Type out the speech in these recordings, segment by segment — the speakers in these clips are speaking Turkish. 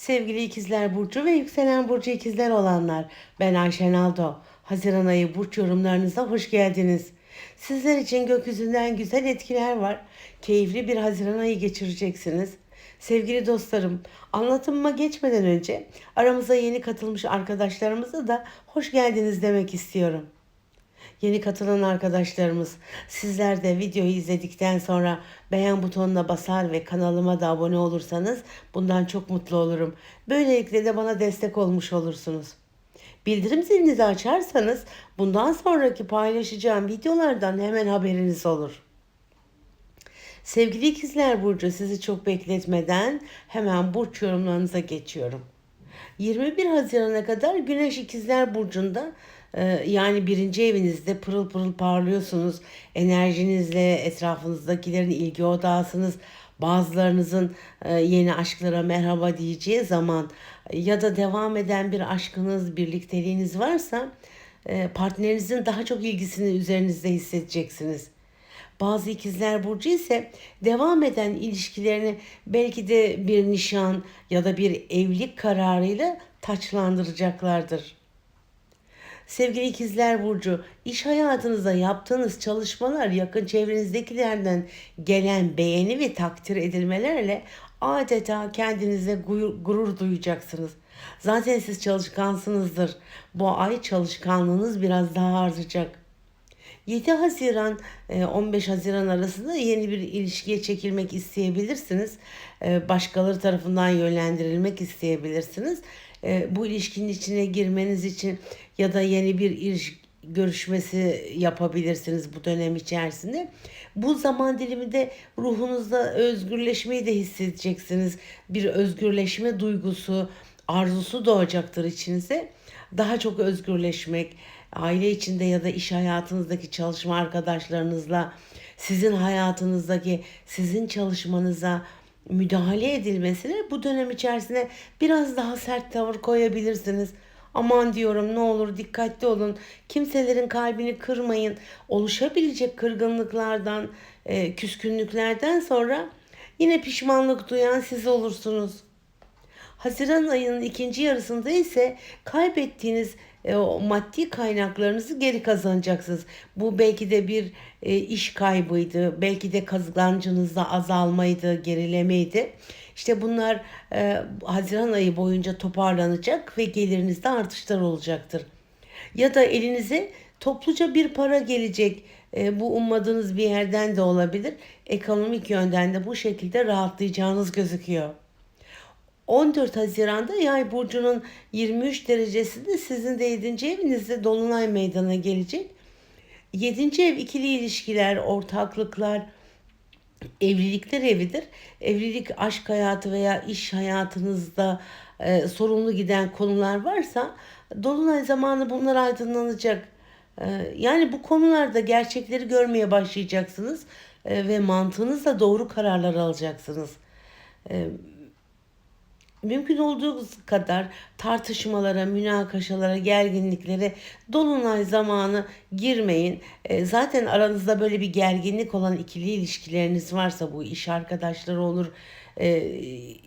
Sevgili ikizler Burcu ve yükselen Burcu ikizler olanlar. Ben Ayşen Aldo. Haziran ayı burç yorumlarınıza hoş geldiniz. Sizler için gökyüzünden güzel etkiler var. Keyifli bir Haziran ayı geçireceksiniz. Sevgili dostlarım, anlatımıma geçmeden önce aramıza yeni katılmış arkadaşlarımıza da hoş geldiniz demek istiyorum. Yeni katılan arkadaşlarımız, sizler de videoyu izledikten sonra beğen butonuna basar ve kanalıma da abone olursanız bundan çok mutlu olurum. Böylelikle de bana destek olmuş olursunuz. Bildirim zilinizi açarsanız bundan sonraki paylaşacağım videolardan hemen haberiniz olur. Sevgili ikizler Burcu sizi çok bekletmeden hemen burç yorumlarınıza geçiyorum. 21 Haziran'a kadar Güneş İkizler Burcu'nda yani birinci evinizde pırıl pırıl parlıyorsunuz. Enerjinizle etrafınızdakilerin ilgi odağısınız. Bazılarınızın e, yeni aşklara merhaba diyeceği zaman ya da devam eden bir aşkınız, birlikteliğiniz varsa e, partnerinizin daha çok ilgisini üzerinizde hissedeceksiniz. Bazı ikizler burcu ise devam eden ilişkilerini belki de bir nişan ya da bir evlilik kararıyla taçlandıracaklardır. Sevgili ikizler burcu, iş hayatınızda yaptığınız çalışmalar yakın çevrenizdekilerden gelen beğeni ve takdir edilmelerle adeta kendinize gurur, duyacaksınız. Zaten siz çalışkansınızdır. Bu ay çalışkanlığınız biraz daha artacak. 7 Haziran 15 Haziran arasında yeni bir ilişkiye çekilmek isteyebilirsiniz. Başkaları tarafından yönlendirilmek isteyebilirsiniz. Bu ilişkinin içine girmeniz için ya da yeni bir ilişki görüşmesi yapabilirsiniz bu dönem içerisinde. Bu zaman diliminde ruhunuzda özgürleşmeyi de hissedeceksiniz. Bir özgürleşme duygusu, arzusu doğacaktır içinize. Daha çok özgürleşmek, aile içinde ya da iş hayatınızdaki çalışma arkadaşlarınızla sizin hayatınızdaki sizin çalışmanıza müdahale edilmesine bu dönem içerisinde biraz daha sert tavır koyabilirsiniz. Aman diyorum ne olur dikkatli olun. Kimselerin kalbini kırmayın. Oluşabilecek kırgınlıklardan, e, küskünlüklerden sonra yine pişmanlık duyan siz olursunuz. Haziran ayının ikinci yarısında ise kaybettiğiniz e, o maddi kaynaklarınızı geri kazanacaksınız. Bu belki de bir e, iş kaybıydı, belki de kazancınızda azalmaydı, gerilemeydi. İşte bunlar e, Haziran ayı boyunca toparlanacak ve gelirinizde artışlar olacaktır. Ya da elinize topluca bir para gelecek. E, bu ummadığınız bir yerden de olabilir. Ekonomik yönden de bu şekilde rahatlayacağınız gözüküyor. 14 Haziran'da Yay burcunun 23 derecesinde sizin de 7. evinizde dolunay meydana gelecek. 7. ev ikili ilişkiler, ortaklıklar, evlilikler evidir. Evlilik, aşk hayatı veya iş hayatınızda e, sorumlu giden konular varsa dolunay zamanı bunlar aydınlanacak. E, yani bu konularda gerçekleri görmeye başlayacaksınız e, ve mantığınızla doğru kararlar alacaksınız. E, mümkün olduğu kadar tartışmalara, münakaşalara, gerginliklere dolunay zamanı girmeyin. E, zaten aranızda böyle bir gerginlik olan ikili ilişkileriniz varsa bu iş arkadaşları olur, e,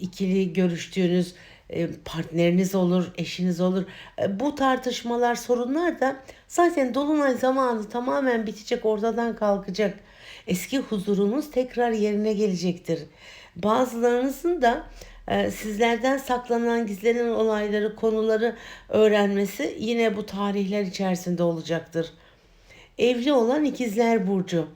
ikili görüştüğünüz e, partneriniz olur, eşiniz olur. Bu tartışmalar, sorunlar da zaten dolunay zamanı tamamen bitecek, ortadan kalkacak. Eski huzurunuz tekrar yerine gelecektir. Bazılarınızın da sizlerden saklanan gizlenen olayları, konuları öğrenmesi yine bu tarihler içerisinde olacaktır. Evli olan ikizler burcu.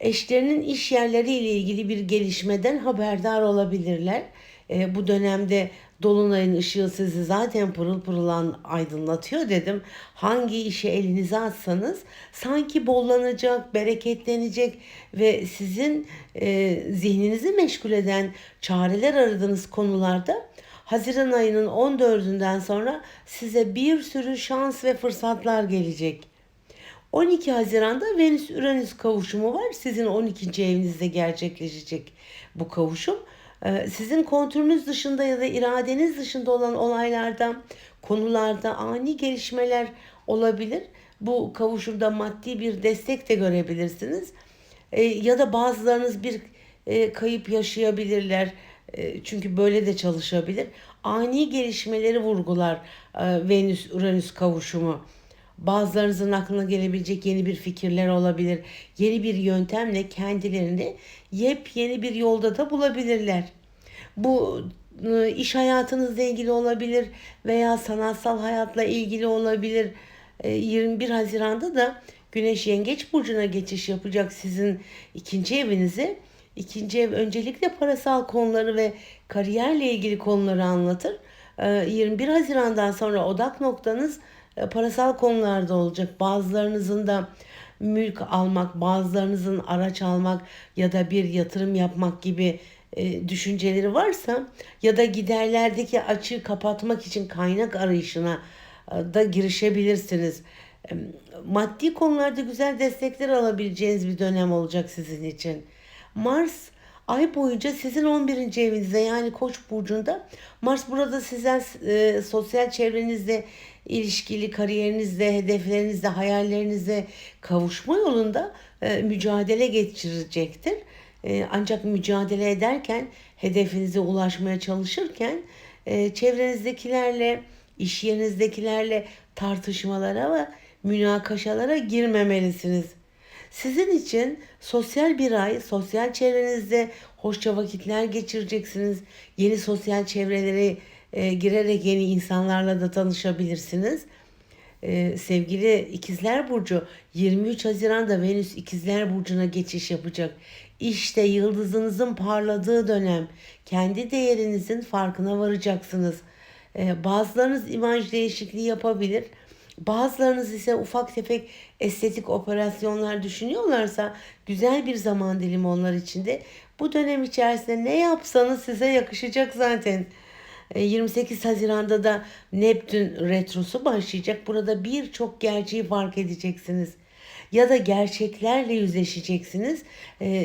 Eşlerinin iş yerleri ile ilgili bir gelişmeden haberdar olabilirler. E, bu dönemde Dolunay'ın ışığı sizi zaten pırıl pırıl aydınlatıyor dedim. Hangi işe elinize atsanız sanki bollanacak, bereketlenecek ve sizin e, zihninizi meşgul eden çareler aradığınız konularda Haziran ayının 14'ünden sonra size bir sürü şans ve fırsatlar gelecek. 12 Haziran'da Venüs-Uranüs kavuşumu var. Sizin 12. evinizde gerçekleşecek bu kavuşum. Ee, sizin kontrolünüz dışında ya da iradeniz dışında olan olaylarda, konularda ani gelişmeler olabilir. Bu kavuşumda maddi bir destek de görebilirsiniz. Ee, ya da bazılarınız bir e, kayıp yaşayabilirler. E, çünkü böyle de çalışabilir. Ani gelişmeleri vurgular e, Venüs-Uranüs kavuşumu. Bazılarınızın aklına gelebilecek yeni bir fikirler olabilir. Yeni bir yöntemle kendilerini yepyeni bir yolda da bulabilirler. Bu e, iş hayatınızla ilgili olabilir veya sanatsal hayatla ilgili olabilir. E, 21 Haziran'da da Güneş Yengeç Burcu'na geçiş yapacak sizin ikinci evinize. İkinci ev öncelikle parasal konuları ve kariyerle ilgili konuları anlatır. E, 21 Haziran'dan sonra odak noktanız e, parasal konularda olacak. Bazılarınızın da mülk almak, bazılarınızın araç almak ya da bir yatırım yapmak gibi e, düşünceleri varsa ya da giderlerdeki açığı kapatmak için kaynak arayışına e, da girişebilirsiniz. Maddi konularda güzel destekler alabileceğiniz bir dönem olacak sizin için. Mars ay boyunca sizin 11. evinizde yani Koç burcunda Mars burada sizden e, sosyal çevrenizde ilişkili kariyerinizde, hedeflerinizde, hayallerinizde kavuşma yolunda e, mücadele geçirecektir. E, ancak mücadele ederken, hedefinize ulaşmaya çalışırken e, çevrenizdekilerle, iş yerinizdekilerle tartışmalara ve münakaşalara girmemelisiniz. Sizin için sosyal bir ay, sosyal çevrenizde hoşça vakitler geçireceksiniz. Yeni sosyal çevrelere e, girerek yeni insanlarla da tanışabilirsiniz. E, sevgili İkizler Burcu 23 Haziran'da Venüs İkizler Burcu'na geçiş yapacak. İşte yıldızınızın parladığı dönem. Kendi değerinizin farkına varacaksınız. E, bazılarınız imaj değişikliği yapabilir. Bazılarınız ise ufak tefek estetik operasyonlar düşünüyorlarsa güzel bir zaman dilimi onlar için de. Bu dönem içerisinde ne yapsanız size yakışacak zaten. 28 Haziran'da da Neptün retrosu başlayacak. Burada birçok gerçeği fark edeceksiniz. Ya da gerçeklerle yüzleşeceksiniz.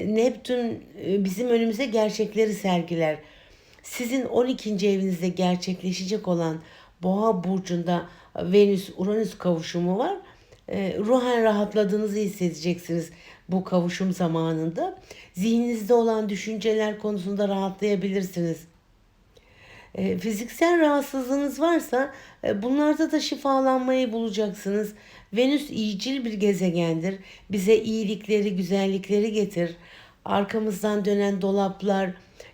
Neptün bizim önümüze gerçekleri sergiler. Sizin 12. evinizde gerçekleşecek olan Boğa burcunda Venüs Uranüs kavuşumu var. ruhen rahatladığınızı hissedeceksiniz bu kavuşum zamanında. Zihninizde olan düşünceler konusunda rahatlayabilirsiniz. E, fiziksel rahatsızlığınız varsa e, bunlarda da şifalanmayı bulacaksınız. Venüs iyicil bir gezegendir. Bize iyilikleri, güzellikleri getir. Arkamızdan dönen dolaplar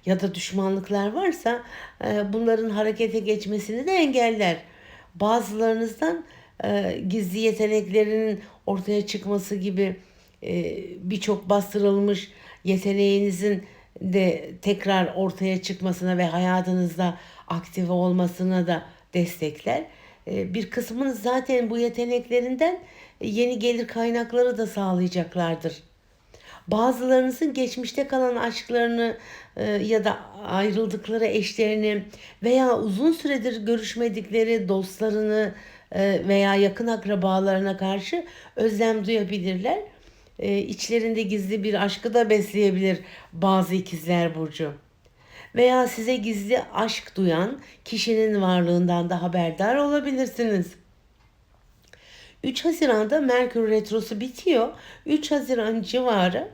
ya da düşmanlıklar varsa e, bunların harekete geçmesini de engeller. Bazılarınızdan e, gizli yeteneklerinin ortaya çıkması gibi e, birçok bastırılmış yeteneğinizin de tekrar ortaya çıkmasına ve hayatınızda aktive olmasına da destekler. Bir kısmınız zaten bu yeteneklerinden yeni gelir kaynakları da sağlayacaklardır. Bazılarınızın geçmişte kalan aşklarını e, ya da ayrıldıkları eşlerini veya uzun süredir görüşmedikleri dostlarını e, veya yakın akrabalarına karşı özlem duyabilirler e, içlerinde gizli bir aşkı da besleyebilir bazı ikizler burcu. Veya size gizli aşk duyan kişinin varlığından da haberdar olabilirsiniz. 3 Haziran'da Merkür Retrosu bitiyor. 3 Haziran civarı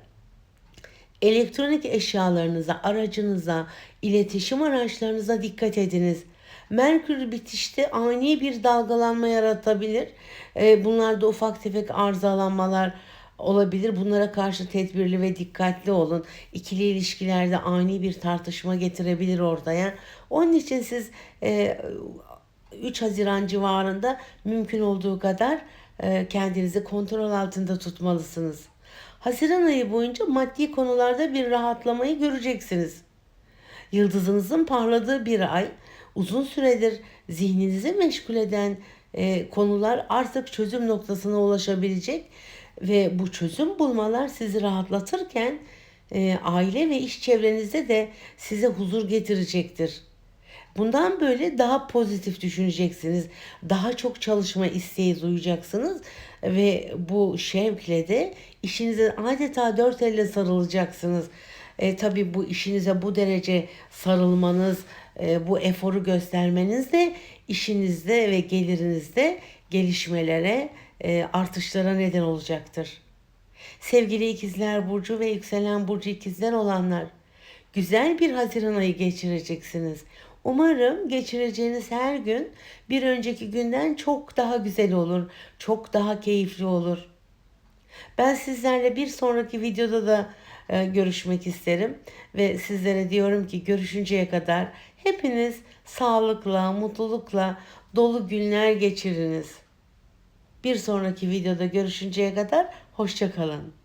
elektronik eşyalarınıza, aracınıza, iletişim araçlarınıza dikkat ediniz. Merkür bitişte ani bir dalgalanma yaratabilir. E, bunlarda ufak tefek arızalanmalar, olabilir. Bunlara karşı tedbirli ve dikkatli olun. İkili ilişkilerde ani bir tartışma getirebilir ortaya. Onun için siz e, 3 Haziran civarında mümkün olduğu kadar e, kendinizi kontrol altında tutmalısınız. Haziran ayı boyunca maddi konularda bir rahatlamayı göreceksiniz. Yıldızınızın parladığı bir ay, uzun süredir zihninizi meşgul eden e, konular artık çözüm noktasına ulaşabilecek ve bu çözüm bulmalar sizi rahatlatırken e, aile ve iş çevrenizde de size huzur getirecektir. Bundan böyle daha pozitif düşüneceksiniz. Daha çok çalışma isteği duyacaksınız ve bu şevkle de işinize adeta dört elle sarılacaksınız. E, tabii bu işinize bu derece sarılmanız, e, bu eforu göstermeniz de işinizde ve gelirinizde gelişmelere, e, artışlara neden olacaktır. Sevgili ikizler burcu ve yükselen burcu ikizler olanlar, güzel bir Haziran ayı geçireceksiniz. Umarım geçireceğiniz her gün bir önceki günden çok daha güzel olur, çok daha keyifli olur. Ben sizlerle bir sonraki videoda da e, görüşmek isterim ve sizlere diyorum ki görüşünceye kadar hepiniz sağlıkla, mutlulukla dolu günler geçiriniz. Bir sonraki videoda görüşünceye kadar hoşça kalın.